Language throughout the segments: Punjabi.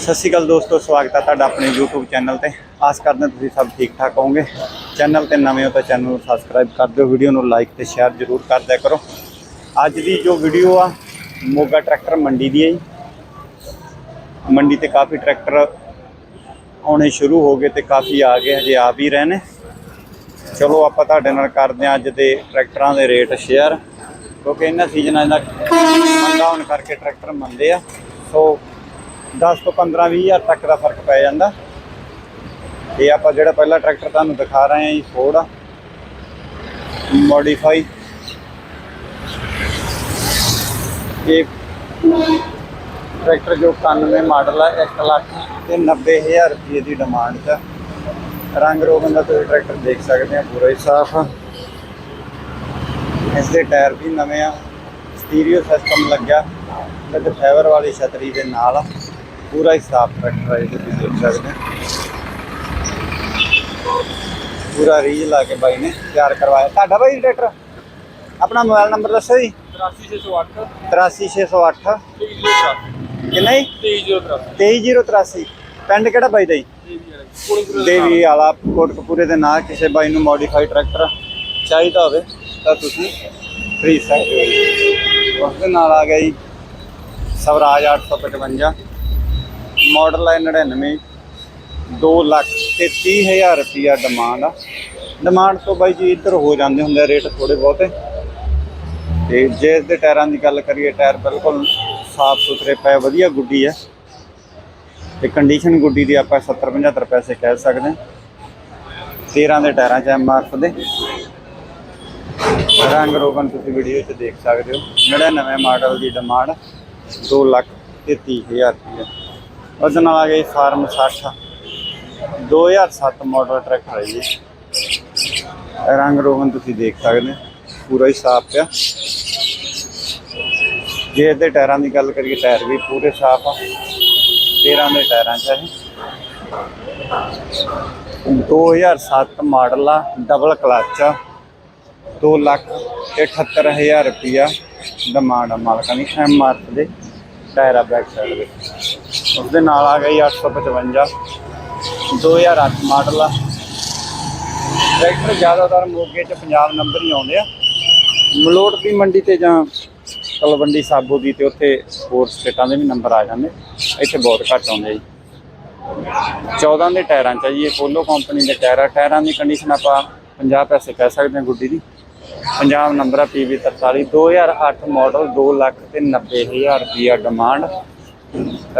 ਸਤਿ ਸ਼੍ਰੀ ਅਕਾਲ ਦੋਸਤੋ, ਸਵਾਗਤ ਹੈ ਤੁਹਾਡਾ ਆਪਣੇ YouTube ਚੈਨਲ ਤੇ। ਆਸ ਕਰਦੇ ਹਾਂ ਤੁਸੀਂ ਸਭ ਠੀਕ ਠਾਕ ਹੋਵੋਗੇ। ਚੈਨਲ ਤੇ ਨਵੇਂ ਹੋ ਤਾਂ ਚੈਨਲ ਨੂੰ ਸਬਸਕ੍ਰਾਈਬ ਕਰ ਦਿਓ ਵੀਡੀਓ ਨੂੰ ਲਾਈਕ ਤੇ ਸ਼ੇਅਰ ਜ਼ਰੂਰ ਕਰ ਦਿਆ ਕਰੋ। ਅੱਜ ਦੀ ਜੋ ਵੀਡੀਓ ਆ, ਮੋਗਾ ਟਰੈਕਟਰ ਮੰਡੀ ਦੀ ਹੈ ਜੀ। ਮੰਡੀ ਤੇ ਕਾਫੀ ਟਰੈਕਟਰ ਆਉਣੇ ਸ਼ੁਰੂ ਹੋ ਗਏ ਤੇ ਕਾਫੀ ਆ ਗਏ ਹਜੇ ਆ ਵੀ ਰਹੇ ਨੇ। ਚਲੋ ਆਪਾਂ ਤੁਹਾਡੇ ਨਾਲ ਕਰਦੇ ਹਾਂ ਅੱਜ ਦੇ ਟਰੈਕਟਰਾਂ ਦੇ ਰੇਟ ਸ਼ੇਅਰ ਕਿਉਂਕਿ ਇਹਨਾਂ ਸੀਜ਼ਨਾਂ ਦਾ ਮੰਦਾ ਹੋਣ ਕਰਕੇ ਟਰੈਕਟਰ ਮੰਦੇ ਆ। ਸੋ 10 ਤੋਂ 15 20 ਹਜ਼ਾਰ ਤੱਕ ਦਾ ਫ਼ਰਕ ਪੈ ਜਾਂਦਾ। ਇਹ ਆਪਾਂ ਜਿਹੜਾ ਪਹਿਲਾ ਟਰੈਕਟਰ ਤੁਹਾਨੂੰ ਦਿਖਾ ਰਹੇ ਹਾਂ ਜੀ ਫੋਰਡ ਆ। ਮੋਡੀਫਾਈ ਇਹ ਟਰੈਕਟਰ ਜੋ 91 ਮਾਡਲ ਆ 1 ਲੱਖ ਤੇ 90000 ਰੁਪਏ ਦੀ ਡਿਮਾਂਡ 'ਚ ਰੰਗ ਰੋਗਨ ਦਾ ਤੁਸੀਂ ਟਰੈਕਟਰ ਦੇਖ ਸਕਦੇ ਆ, ਪੂਰਾ ਹੀ ਸਾਫ਼ ਆ। ਇਸ ਦੇ ਟਾਇਰ ਵੀ ਨਵੇਂ ਆ। ਸਟੀਰੀਓ ਸਿਸਟਮ ਲੱਗਿਆ ਤੇ ਫਾਈਬਰ ਵਾਲੀ ਛਤਰੀ ਦੇ ਨਾਲ ਆ। ਪੂਰਾ ਹੀ ਸਾਫ਼ ਟਰੈਕਟਰ ਹੈ ਤੁਸੀਂ ਦੇਖ ਸਕਦੇ ਪੂਰਾ ਰੀਜ ਲਾ ਕੇ ਬਾਈ ਨੇ ਤਿਆਰ ਕਰਵਾਇਆ। ਤੁਹਾਡਾ ਬਾਈ ਟਰੈਕਟਰ ਆਪਣਾ ਮੋਬਾਈਲ ਨੰਬਰ ਦੱਸੋ ਜੀ। 83608 83608 ਕਿੰਨਾ ਜੀ 23083 ਪਿੰਡ ਕਿਹੜਾ ਬਾਈ ਦਾ ਜੀ? ਦੇਵੀ ਵਾਲਾ। ਕੋਟਕਪੂਰੇ ਦੇ ਨਾਲ ਕਿਸੇ ਬਾਈ ਨੂੰ ਮੋਡੀਫਾਈ ਟਰੈਕਟਰ ਚਾਹੀਦਾ ਹੋਵੇ ਤਾਂ ਤੁਸੀਂ ਖਰੀਦ ਸਕਦੇ ਹੋ ਉਸ ਦੇ ਨਾਲ ਆ ਗਿਆ ਜੀ ਸਵਰਾਜ 855 ਮਾਡਲ ਹੈ 99 2 ਲੱਖ ਤੇ 30000 ਰੁਪਿਆ ਡਿਮਾਂਡ ਆ। ਡਿਮਾਂਡ ਤੋਂ ਬਾਈ ਜੀ ਇੱਧਰ ਹੋ ਜਾਂਦੇ ਹੁੰਦੇ ਰੇਟ ਥੋੜੇ ਬਹੁਤੇ। ਤੇ ਜੇ ਇਸ ਦੇ ਟਾਇਰਾਂ ਦੀ ਗੱਲ ਕਰੀਏ, ਟਾਇਰ ਬਿਲਕੁਲ ਸਾਫ਼ ਸੁਥਰੇ ਪਏ, ਵਧੀਆ ਗੁੱਡੀ ਹੈ ਤੇ ਕੰਡੀਸ਼ਨ ਗੁੱਡੀ ਦੀ ਆਪਾਂ 70 75 ਪੈਸੇ ਕਹਿ ਸਕਦੇ ਹਾਂ 13 ਦੇ ਟਾਇਰਾਂ 'ਚ ਐਮਆਰਐਫ ਦੇ। ਰੰਗ ਰੋਗਨ ਤੁਸੀਂ ਵੀਡੀਓ 'ਚ ਦੇਖ ਸਕਦੇ ਹੋ। 99 ਮਾਡਲ ਦੀ ਡਿਮਾਂਡ 2 ਲੱਖ ਤੇ 30000 ਰੁਪਏ ਉਸ ਨਾਲ ਆ ਗਈ ਫਾਰਮ 60 2007 ਮਾਡਲ ਟਰੈਕਟਰ ਹੈ ਜੀ। ਰੰਗ ਰੋਗਨ ਤੁਸੀਂ ਦੇਖ ਸਕਦੇ ਪੂਰਾ ਹੀ ਸਾਫ਼ ਪਿਆ। ਜੇ ਇਹਦੇ ਟਾਇਰਾਂ ਦੀ ਗੱਲ ਕਰੀਏ, ਟਾਇਰ ਵੀ ਪੂਰੇ ਸਾਫ਼ ਆ। 13 ਦੇ ਟਾਇਰਾਂ 'ਚ ਇਹ। 2007 ਮਾਡਲ ਆ ਡਬਲ ਕਲਚ ਆ। 2 ਲੱਖ ਤੇ 78000 ਰੁਪਿਆ ਡਿਮਾਂਡ ਆ ਮਾਲਕਾਂ ਦੀ ਐਮ ਆਰ ਦੇ। ਟਾਇਰ ਆ ਬੈਕ ਸਾਈਡ ਦੇ। ਉਸ ਦੇ ਨਾਲ ਆ ਗਈ 855 2008 ਮਾਡਲ ਆ। ਟਰੈਕਟਰ ਜ਼ਿਆਦਾਤਰ ਮੋਗੇ 'ਚ ਪੰਜਾਬ ਨੰਬਰ ਹੀ ਆਉਂਦੇ ਆ। ਮਲੋਟ ਦੀ ਮੰਡੀ ਤੇ ਜਾਂ ਤਲਵੰਡੀ ਸਾਬੋ ਦੀ ਤੇ ਉੱਥੇ ਹੋਰ ਸਟੇਟਾਂ ਦੇ ਵੀ ਨੰਬਰ ਆ ਜਾਂਦੇ। ਇੱਥੇ ਬਹੁਤ ਘੱਟ ਆਉਂਦੇ ਜੀ। 14 ਦੇ ਟਾਇਰਾਂ ਚ ਜੀ। ਇਹ ਪੋਲੋ ਕੰਪਨੀ ਦੇ ਟਾਇਰਾਂ ਟਾਇਰਾਂ ਦੀ ਕੰਡੀਸ਼ਨ ਆਪਾਂ 50 ਪੈਸੇ ਕਹਿ ਸਕਦੇ ਹਾਂ ਗੁੱਡੀ ਦੀ। ਪੰਜਾਬ ਨੰਬਰ ਆ PV 43 2008 ਮਾਡਲ 2 ਲੱਖ ਤੇ 90000 ਰੁਪਿਆ ਡਿਮਾਂਡ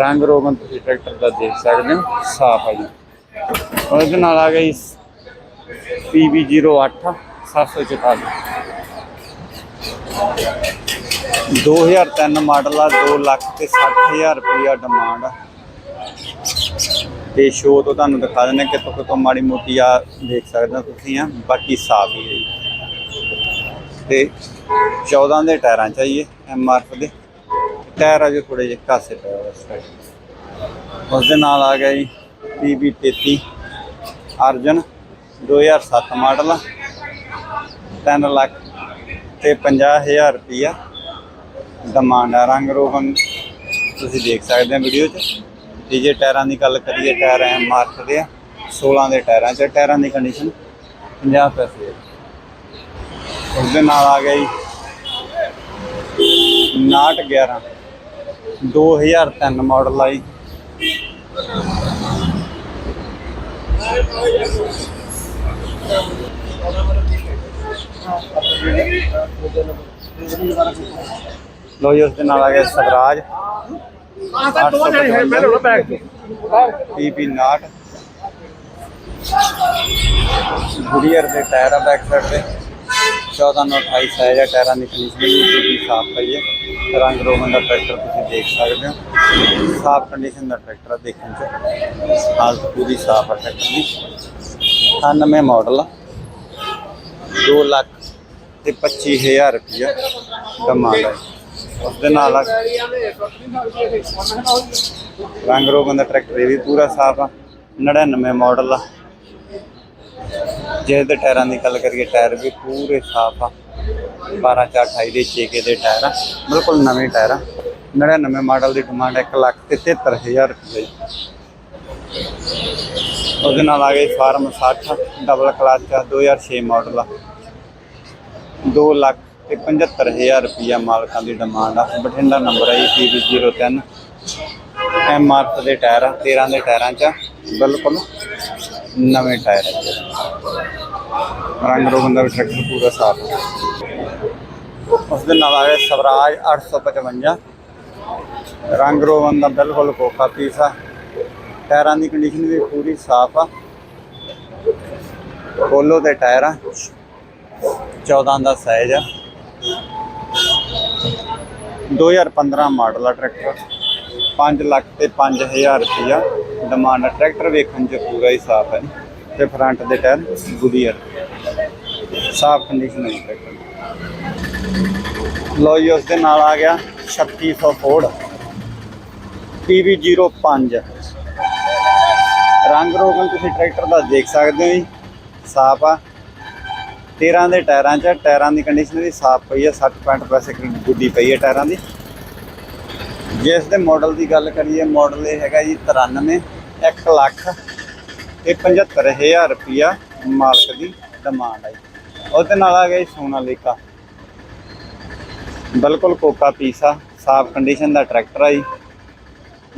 ਰੰਗ ਰੋਗਨ ਤੁਸੀਂ ਟਰੈਕਟਰ ਦਾ ਦੇਖ ਸਕਦੇ ਹੋ, ਸਾਫ਼ ਹੈ ਜੀ। ਉਹਦੇ ਨਾਲ ਆ ਗਈ PV 08 744 2003 ਮਾਡਲ ਆ 2 ਲੱਖ ਤੇ 60000 ਰੁਪਇਆ ਡਿਮਾਂਡ ਆ ਤੇ ਸ਼ੋ ਤੋਂ ਤੁਹਾਨੂੰ ਦਿਖਾ ਦਿੰਦੇ ਹਾਂ ਕਿਤੋਂ ਕਿਤੋਂ ਮਾੜੀ ਮੋਟੀ ਆ, ਦੇਖ ਸਕਦੇ ਹੋ ਤੁਸੀਂ ਆ, ਬਾਕੀ ਸਾਫ਼ ਹੀ ਹੈ ਜੀ। ਤੇ 14 ਦੇ ਟਾਇਰਾਂ ਚਾਹੀਏ ਐਮ ਆਰ ਦੇ। ਟਾਇਰ ਆ ਜੋ ਥੋੜੇ ਜਿਹੇ ਕਾਸੇ ਪਏ ਹੋਏ ਇਸ ਸਾਈਡ ਉਸ ਦੇ ਨਾਲ ਆ ਗਿਆ ਜੀ PB 33 ਅਰਜਨ 2007 ਮਾਡਲ ਆ 3 ਲੱਖ ਤੇ 50000 ਰੁਪਇਆ ਡਿਮਾਂਡ ਆ ਰੰਗ ਰੋਗਨ, ਤੁਸੀਂ ਦੇਖ ਸਕਦੇ ਹੋ ਵੀਡੀਓ 'ਚ। ਤੇ ਜੇ ਟਾਇਰਾਂ ਦੀ ਗੱਲ ਕਰੀਏ, ਟਾਇਰ ਐ ਮਾਰਕ ਦੇ ਆ 16 ਦੇ ਟਾਇਰਾਂ 'ਚ ਟਾਇਰਾਂ ਦੀ ਕੰਡੀਸ਼ਨ 50 ਪੈਸੇ ਉਸ ਦੇ ਨਾਲ ਆ ਗਿਆ ਜੀ। 911 2003 ਮਾਡਲ ਆਈ ਲੋ ਜੀ ਉਸ ਦੇ ਨਾਲ ਆ ਗਿਆ ਸਵਰਾਜ। ਪੀਪੀ ਨਾਟ ਗੁਰੀਅਰ ਦੇ ਟਾਇਰ ਆ ਬੈਕ ਸਾਈਡ ਤੇ। 14 ਨੂੰ 28 ਸਾਈਜ਼ ਆ ਟਾਇਰਾਂ ਦੀ ਕੰਡੀਸ਼ਨ ਵੀ ਪੂਰੀ ਸਾਫ਼ ਪਈ ਹੈ। ਰੰਗ ਰੋਗਨ ਦਾ ਟਰੈਕਟਰ ਤੁਸੀਂ ਦੇਖ ਸਕਦੇ ਹੋ। ਸਾਫ਼ ਕੰਡੀਸ਼ਨ ਦਾ ਟਰੈਕਟਰ ਆ ਦੇਖਣ ਚ। ਹਾਲਤ ਪੂਰੀ ਸਾਫ਼ ਆ ਟਰੈਕਟਰ ਦੀ। 98 ਮਾਡਲ ਆ। 2 ਲੱਖ ਤੇ 25000 ਰੁਪਇਆ ਡਿਮਾਂਡ ਹੈ ਉਸ ਦੇ ਨਾਲ ਰੰਗ ਰੋਗਨ ਦਾ ਟਰੈਕਟਰ, ਇਹ ਵੀ ਪੂਰਾ ਸਾਫ਼ ਆ। 99 ਮਾਡਲ ਆ। ਜੇ ਦੇ ਟਾਇਰਾਂ ਦੀ ਗੱਲ ਕਰੀਏ, ਟਾਇਰ ਵੀ ਪੂਰੇ ਸਾਫ਼ ਆ। 12 4 28 ਦੇ 6 ਦੇ ਟਾਇਰ ਆ। ਬਿਲਕੁਲ ਨਵੇਂ ਟਾਇਰ ਆ। 99 ਮਾਡਲ ਦੀ ਡਿਮਾਂਡ 1 ਲੱਖ ਤੇ 73000 ਰੁਪਏ। ਉਹਦੇ ਨਾਲ ਆ ਗਈ ਫਾਰਮ 60 ਡਬਲ ਕਲਚ ਆ 2006 ਮਾਡਲ ਆ। 2 ਲੱਖ ਤੇ 75000 ਰੁਪਇਆ ਮਾਲਕਾਂ ਦੀ ਡਿਮਾਂਡ ਆ। ਬਠਿੰਡਾ ਨੰਬਰ ਹੈ PB03 ਐਮ ਆਰ ਦੇ ਟਾਇਰ ਆ 13 ਦੇ ਟਾਇਰਾਂ 'ਚ ਬਿਲਕੁਲ ਨਵੇਂ ਟਾਇਰ ਰੰਗ ਰੋਗਨ ਦਾ ਵੀ ਟਰੈਕਟਰ ਪੂਰਾ ਸਾਫ਼ ਹੈ ਉਸ ਦੇ ਨਾਲ ਆ ਗਿਆ ਸਵਰਾਜ 855 ਰੰਗ ਰੋਗਨ ਦਾ ਬਿਲਕੁਲ ਕੋਖਾ ਪੀਸ ਆ। ਟਾਇਰਾਂ ਦੀ ਕੰਡੀਸ਼ਨ ਵੀ ਪੂਰੀ ਸਾਫ਼ ਆ। ਬੋਲੋ ਦੇ ਟਾਇਰ ਆ। 14 ਦਾ ਸਾਈਜ਼ ਆ। 2015 ਮਾਡਲ ਆ ਟਰੈਕਟਰ। 5 ਲੱਖ ਤੇ 5000 ਰੁਪਇਆ ਡਿਮਾਂਡ ਆ। ਟਰੈਕਟਰ ਵੇਖਣ ਚ ਪੂਰਾ ਹੀ ਸਾਫ਼ ਹੈ ਤੇ ਫਰੰਟ ਦੇ ਟਾਇਰ ਗੁਡੀਅਰ ਸਾਫ਼ ਕੰਡੀਸ਼ਨ ਹੈ ਟਰੈਕਟਰ ਲੋ ਜੀ, ਉਸ ਦੇ ਨਾਲ ਆ ਗਿਆ 3600 ਫੋਰਡ PV05 ਰੰਗ ਰੋਗਨ ਤੁਸੀਂ ਟਰੈਕਟਰ ਦਾ ਦੇਖ ਸਕਦੇ ਹੋ ਜੀ, ਸਾਫ਼ ਆ। 13 ਦੇ ਟਾਇਰਾਂ 'ਚ ਟਾਇਰਾਂ ਦੀ ਕੰਡੀਸ਼ਨ ਵੀ ਸਾਫ਼ ਪਈ ਹੈ 60 65 ਪੈਸੇ ਗੁੱਡੀ ਪਈ ਹੈ ਟਾਇਰਾਂ ਦੀ। ਜੇ ਇਸ ਦੇ ਮਾਡਲ ਦੀ ਗੱਲ ਕਰੀਏ ਮਾਡਲ ਇਹ ਹੈਗਾ ਜੀ 93 1 ਲੱਖ ਤੇ 75000 ਰੁਪਿਆ ਮਾਲਕ ਦੀ ਡਿਮਾਂਡ ਹੈ ਜੀ। ਉਹਦੇ ਨਾਲ ਆ ਗਿਆ ਜੀ ਸੋਨਾਲੀਕਾ ਬਿਲਕੁਲ ਕੋਕਾ ਪੀਸਾ, ਸਾਫ਼ ਕੰਡੀਸ਼ਨ ਦਾ ਟਰੈਕਟਰ ਆ ਜੀ।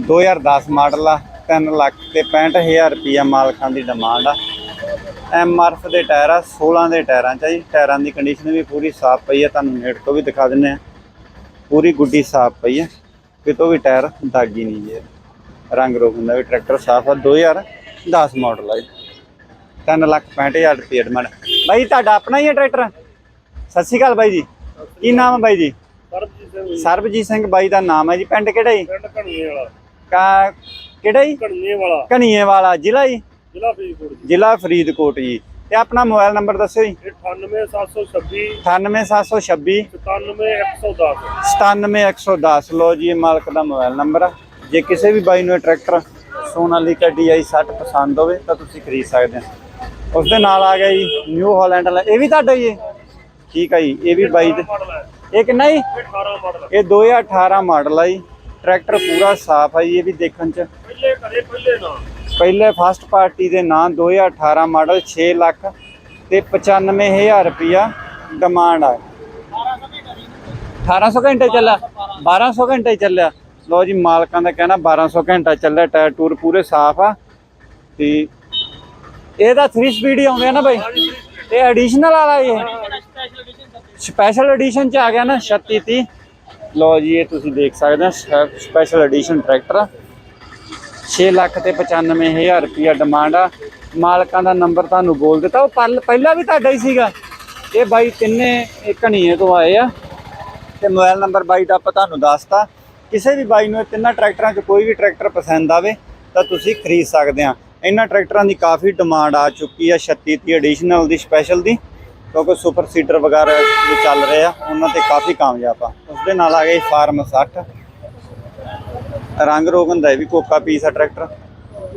2010 ਮਾਡਲ ਆ 3 ਲੱਖ ਤੇ 65000 ਰੁਪਿਆ ਮਾਲਕਾਂ ਦੀ ਡਿਮਾਂਡ ਆ। ਐਮ ਆਰ ਦੇ ਟਾਇਰ ਆ 16 ਦੇ ਟਾਇਰਾਂ ਚ ਆ ਜੀ। ਟਾਇਰਾਂ ਦੀ ਕੰਡੀਸ਼ਨ ਵੀ ਪੂਰੀ ਸਾਫ਼ ਪਈ ਹੈ ਤੁਹਾਨੂੰ ਨੇੜ ਤੋਂ ਵੀ ਦਿਖਾ ਦਿੰਨੇ ਆ। ਪੂਰੀ ਗੁੱਡੀ ਸਾਫ਼ ਪਈ ਹੈ ਕਿਤੋਂ ਵੀ ਟਾਇਰ ਦਾਗੀ ਨਹੀਂ ਜੀ। ਰੰਗ ਰੋਗਨ ਦਾ ਵੀ ਟਰੈਕਟਰ ਸਾਫ਼ ਆ। 2010 ਮਾਡਲ ਆ ਜੀ। 3 ਲੱਖ 65000 ਰੁਪਏ ਡਿਮਾਂਡ ਬਾਈ ਤੁਹਾਡਾ ਆਪਣਾ ਹੀ ਹੈ ਟਰੈਕਟਰ? ਸਤਿ ਸ਼੍ਰੀ ਅਕਾਲ ਬਾਈ ਜੀ। ਕੀ ਨਾਮ ਹੈ ਬਾਈ ਜੀ? ਸਰਬਜੀਤ ਸਿੰਘ ਸਰਬਜੀਤ ਸਿੰਘ ਬਾਈ ਦਾ ਨਾਮ ਹੈ ਜੀ। ਪਿੰਡ ਕਿਹੜਾ ਜੀ? ਪਿੰਡ ਘਣੀਏ ਵਾਲਾ ਕਾ ਕਿਹੜਾ ਜੀ? ਘਣੀਏ ਵਾਲਾ ਜ਼ਿਲ੍ਹਾ ਜੀ? ਜ਼ਿਲ੍ਹਾ ਫਰੀਦਕੋਟ ਜੀ। ਜ਼ਿਲ੍ਹਾ ਫਰੀਦਕੋਟ ਜੀ। ਤੇ ਆਪਣਾ ਮੋਬਾਈਲ ਨੰਬਰ ਦੱਸਿਓ ਜੀ। ਇਹ 98726 98726 97110 97110 ਲੋ ਜੀ ਇਹ ਮਾਲਕ ਦਾ ਮੋਬਾਈਲ ਨੰਬਰ ਆ। ਜੇ ਕਿਸੇ ਵੀ ਬਾਈ ਨੂੰ ਇਹ ਟਰੈਕਟਰ ਸੋਨਾਲੀਕਾ DI 60 ਪਸੰਦ ਹੋਵੇ ਤਾਂ ਤੁਸੀਂ ਖਰੀਦ ਸਕਦੇ ਹੋ। ਉਸ ਦੇ ਨਾਲ ਆ ਗਿਆ ਜੀ ਨਿਊ ਹਾਲੈਂਡ ਵਾਲਾ। ਇਹ ਵੀ ਤੁਹਾਡਾ ਹੀ ਹੈ? ਠੀਕ ਹੈ ਜੀ ਇਹ ਵੀ ਬਾਈ ਦੇ। ਇਹ ਕਿੰਨਾ ਜੀ? ਇਹ 18 ਮਾਡਲ ਹੈ ਇਹ 2018 ਮਾਡਲ ਆ ਜੀ। ਟਰੈਕਟਰ ਪੂਰਾ ਸਾਫ਼ ਆ ਜੀ ਇਹ ਵੀ ਦੇਖਣ ਚ। ਪਹਿਲੇ ਘਰੇ ਪਹਿਲੇ ਨਾ ਪਹਿਲੇ ਫਸਟ ਪਾਰਟੀ ਦੇ ਨਾਂ 2018 ਮਾਡਲ 6 ਲੱਖ ਤੇ 95000 ਰੁਪਿਆ ਡਿਮਾਂਡ ਆ। 1800 ਘੰਟੇ ਚੱਲਿਆ 1200 ਘੰਟੇ ਚੱਲਿਆ। ਲੋ ਜੀ ਮਾਲਕਾਂ ਦਾ ਕਹਿਣਾ 1200 ਘੰਟਾ ਚੱਲਿਆ, ਟਾਇਰ ਟੂਰ ਪੂਰੇ ਸਾਫ਼ ਆ। ਤੇ ਇਹਦਾ 3 ਸਪੀਡ ਹੀ ਆਉਂਦੇ ਆ ਨਾ ਬਾਈ। ਇਹ ਐਡੀਸ਼ਨਲ ਵਾਲਾ ਹੀ ਸਪੈਸ਼ਲ ਐਡੀਸ਼ਨ ਚ ਆ ਗਿਆ ਨਾ 36 30 ਲੋ ਜੀ, ਇਹ ਤੁਸੀਂ ਦੇਖ ਸਕਦੇ ਹੋ ਸਪੈਸ਼ਲ ਐਡੀਸ਼ਨ ਟਰੈਕਟਰ ਆ। 6 ਲੱਖ ਤੇ 95000 ਰੁਪਿਆ ਡਿਮਾਂਡ ਆ। ਮਾਲਕਾਂ ਦਾ ਨੰਬਰ ਤੁਹਾਨੂੰ ਬੋਲ ਦਿੱਤਾ। ਉਹ ਪਲ- ਪਹਿਲਾਂ ਵੀ ਤੁਹਾਡਾ ਹੀ ਸੀਗਾ। ਇਹ ਬਾਈ ਤਿੰਨੇ, ਇਹ ਘਣੀਏ ਤੋਂ ਆਏ ਆ। ਤੇ ਮੋਬਾਈਲ ਨੰਬਰ ਬਾਈ ਦਾ ਆਪਾਂ ਤੁਹਾਨੂੰ ਦੱਸਤਾ। ਕਿਸੇ ਵੀ ਬਾਈ ਨੂੰ ਇਹ ਤਿੰਨਾਂ ਟਰੈਕਟਰਾਂ 'ਚ ਕੋਈ ਵੀ ਟਰੈਕਟਰ ਪਸੰਦ ਆਵੇ, ਤਾਂ ਤੁਸੀਂ ਖਰੀਦ ਸਕਦੇ ਆ। ਇਹਨਾਂ ਟਰੈਕਟਰਾਂ ਦੀ ਕਾਫੀ ਡਿਮਾਂਡ ਆ ਚੁੱਕੀ ਆ। 36 30 ਐਡੀਸ਼ਨਲ ਦੀ ਸਪੈਸ਼ਲ ਦੀ। ਕਿਉਂਕਿ ਸੁਪਰ ਸੀਟਰ ਵਗੈਰਾ ਜੋ ਚੱਲ ਰਹੇ ਆ। ਉਹਨਾਂ ਤੇ ਕਾਫੀ ਕਾਮਯਾਬ ਆ। ਉਸ ਦੇ ਨਾਲ ਆ ਗਏ ਫਾਰਮ 60 ਰੰਗ ਰੋਗਨ ਦਾ ਇਹ ਵੀ ਕੋਕਾ ਪੀਸ ਆ ਟਰੈਕਟਰ।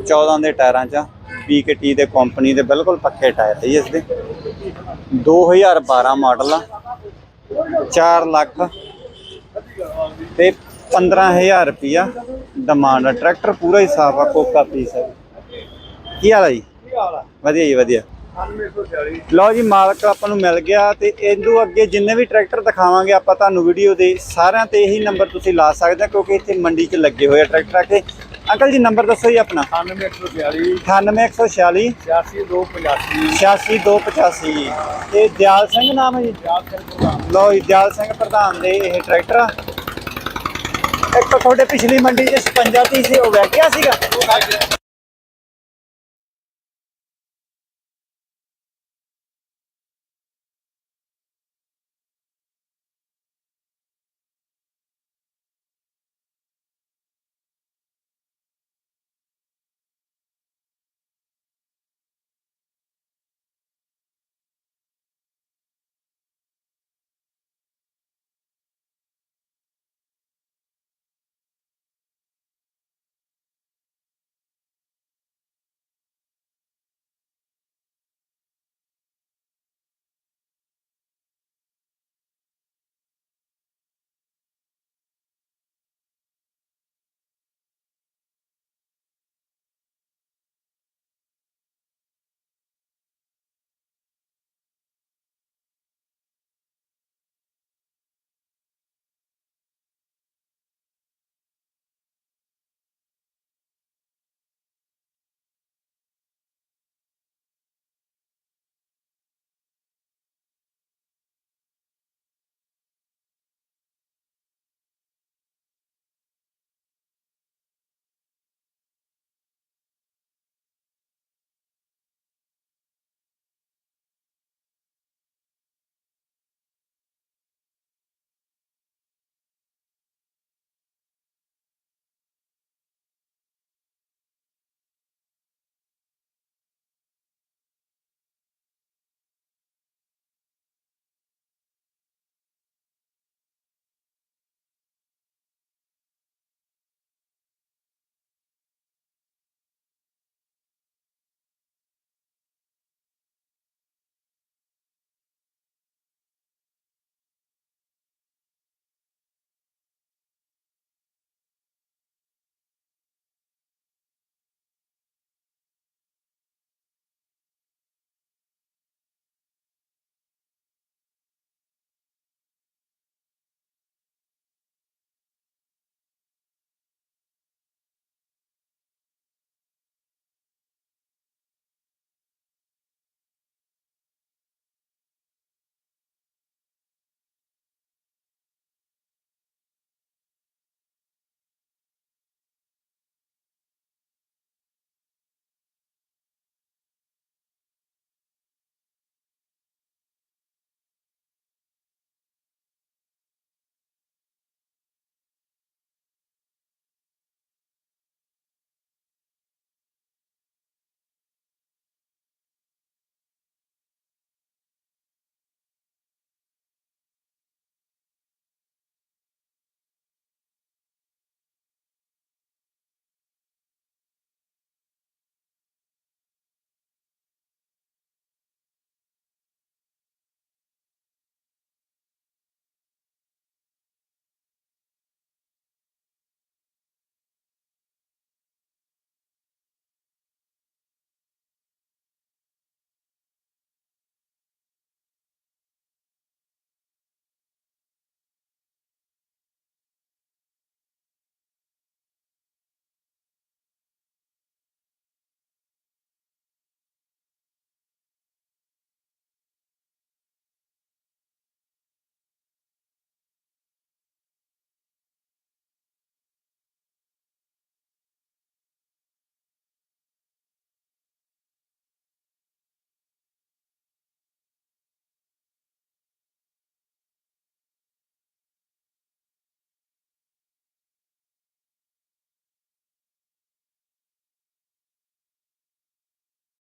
14 ਦੇ ਟਾਇਰਾਂ 'ਚ BKT ਦੇ ਕੰਪਨੀ ਦੇ ਬਿਲਕੁਲ ਪੱਕੇ ਟਾਇਰ ਹੈ ਇਸ ਦੇ। 2012 ਮਾਡਲ ਆ। 4 ਲੱਖ ਤੇ 15000 ਰੁਪਿਆ ਡਿਮਾਂਡ ਆ। ਟਰੈਕਟਰ ਪੂਰਾ ਹੀ ਸਾਫ਼ ਆ ਕੋਕਾ ਪੀਸ ਹੈ ਕੀ ਹਾਲ ਆ ਜੀ? ਵਧੀਆ ਜੀ ਵਧੀਆ। 9840 ਲਓ ਜੀ, ਮਾਲਕ ਆਪਾਂ ਨੂੰ ਮਿਲ ਗਿਆ ਤੇ ਇਹਦੋਂ ਅੱਗੇ ਜਿੰਨੇ ਵੀ ਟਰੈਕਟਰ ਦਿਖਾਵਾਂਗੇ, ਆਪਾਂ ਤੁਹਾਨੂੰ ਵੀਡੀਓ ਦੇ ਸਾਰਿਆਂ ਤੇ ਇਹੀ ਨੰਬਰ ਤੁਸੀਂ ਲਾ ਸਕਦੇ ਹੋ, ਕਿਉਂਕਿ ਇੱਥੇ ਮੰਡੀ 'ਚ ਲੱਗੇ ਹੋਏ ਆ ਟਰੈਕਟਰ ਆ ਕੇ। ਅੰਕਲ ਜੀ ਨੰਬਰ ਦੱਸੋ ਜੀ ਆਪਣਾ? 9840 98146 86285 ਇਹ ਦਿਆਲ ਸਿੰਘ ਨਾਮ ਹੈ ਜੀ? ਲਓ ਜੀ, ਦਿਆਲ ਸਿੰਘ ਪ੍ਰਧਾਨ ਦੇ ਇਹ ਟਰੈਕਟਰ ਆ। ਇੱਕ ਤੁਹਾਡੇ ਪਿਛਲੀ ਮੰਡੀ 'ਚ 56 30 ਸੀ, ਉਹ ਵਗ ਸੀਗਾ।